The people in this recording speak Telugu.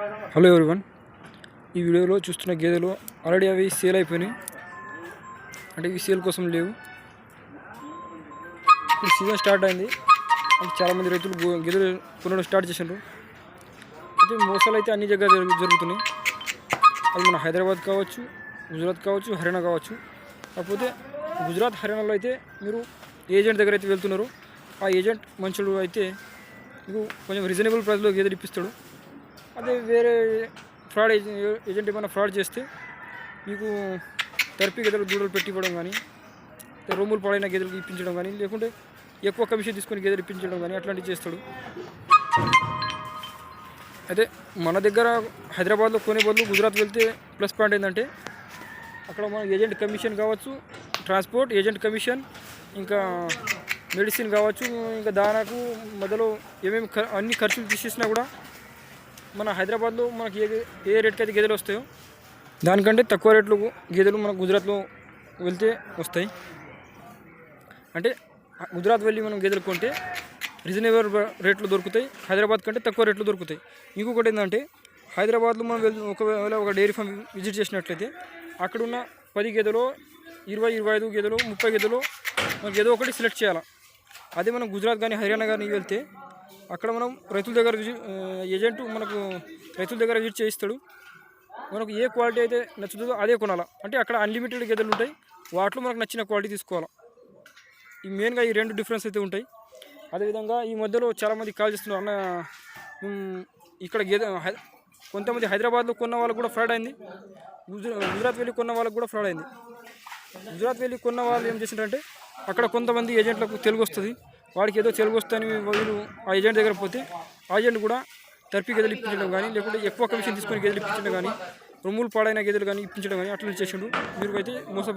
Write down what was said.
హలో ఎవరివన్ ఈ వీడియోలో చూస్తున్న గేదెలు ఆల్రెడీ అవి సేల్ అయిపోయినాయి. అంటే ఇవి సేల్ కోసం లేవు. ఇప్పుడు సీజన్ స్టార్ట్ అయింది. అంటే చాలామంది రైతులు గేదెలు కొనడం స్టార్ట్ చేసిండ్రు. అయితే మోసాలు అయితే అన్ని దగ్గర జరుగుతున్నాయి. అది మన హైదరాబాద్ కావచ్చు గుజరాత్ కావచ్చు హర్యానా కావచ్చు. కాకపోతే గుజరాత్ హర్యానాలో అయితే మీరు ఏజెంట్ దగ్గర అయితే వెళ్తున్నారు. ఆ ఏజెంట్ మనుషులు అయితే మీకు కొంచెం రీజనబుల్ ప్రైస్లో గేదెలు ఇప్పిస్తాడు. అదే వేరే ఫ్రాడ్ ఏజెంట్ ఏజెంట్ ఏమైనా ఫ్రాడ్ చేస్తే మీకు తెరపి గదులు దూడలు పెట్టివ్వడం కానీ రొమ్ములు పాడైన గేదెలకు ఇప్పించడం కానీ లేకుంటే ఎక్కువ కమిషన్ తీసుకొని గేదెలు ఇప్పించడం కానీ అట్లాంటివి చేస్తాడు. అయితే మన దగ్గర హైదరాబాద్లో కొనే బదులు గుజరాత్ వెళ్తే ప్లస్ పాయింట్ ఏంటంటే అక్కడ మన ఏజెంట్ కమిషన్ కావచ్చు ట్రాన్స్పోర్ట్ ఏజెంట్ కమిషన్ ఇంకా మెడిసిన్ కావచ్చు ఇంకా దానాకు మొదలు ఏమేమి అన్ని ఖర్చులు తీసేసినా కూడా మన హైదరాబాద్లో మనకి ఏ ఏ రేట్కి అయితే గేదెలు వస్తాయో దానికంటే తక్కువ రేట్లు గేదెలు మన గుజరాత్లో వెళ్తే వస్తాయి. అంటే గుజరాత్ వెళ్ళి మనం గేదెలు కొంటే రీజనబుల్ రేట్లు దొరుకుతాయి హైదరాబాద్ కంటే తక్కువ రేట్లు దొరుకుతాయి. ఇంకొకటి ఏంటంటే హైదరాబాద్లో మనం వెళ్ళి ఒకవేళ ఒక డైరీ ఫామ్ విజిట్ చేసినట్లయితే అక్కడ ఉన్న పది గేదెలో ఇరవై ఇరవై ఐదు గేదెలు ముప్పై గేదెలు మనకి ఏదో ఒకటి సెలెక్ట్ చేయాలి. అదే మనం గుజరాత్ కానీ హర్యానా కానీ వెళ్తే అక్కడ మనం రైతుల దగ్గర విజి- ఏజెంట్ మనకు రైతుల దగ్గర విజిట్ చేయిస్తాడు. మనకు ఏ క్వాలిటీ అయితే నచ్చుతుందో అదే కొనాలా. అంటే అక్కడ అన్లిమిటెడ్ గేదెలు ఉంటాయి. వాటిలో మనకు నచ్చిన క్వాలిటీ తీసుకోవాలి. ఈ మెయిన్గా ఈ రెండు డిఫరెన్స్ అయితే ఉంటాయి. అదేవిధంగా ఈ మధ్యలో చాలామంది కాల్ చేస్తున్నారు. అన్న ఇక్కడ గేదె కొంతమంది హైదరాబాద్లో కొన్న వాళ్ళకు కూడా ఫ్రాడ్ అయింది. గుజరా గుజరాత్ వెళ్ళి కొన్న వాళ్ళకు కూడా ఫ్రాడ్ అయింది. గుజరాత్ వెళ్ళి కొన్న వాళ్ళు ఏం చేసింటారంటే అక్కడ కొంతమంది ఏజెంట్లకు తెలుగు వస్తుంది. వాడికి ఏదో తెలుగు వస్తుందని వీళ్ళు ఆ ఏజెంట్ దగ్గర పోతే ఆ ఏజెంట్ కూడా తరిపి గేదెలు ఇప్పించడం కానీ లేకుంటే ఎక్కువ కమిషన్ తీసుకొని గేదెలు ఇప్పించడం కానీ రొమ్ములు పాడైన గేదెలు కానీ ఇప్పించడం కానీ అట్లా చేసిండు. మీరు అయితే మోసపో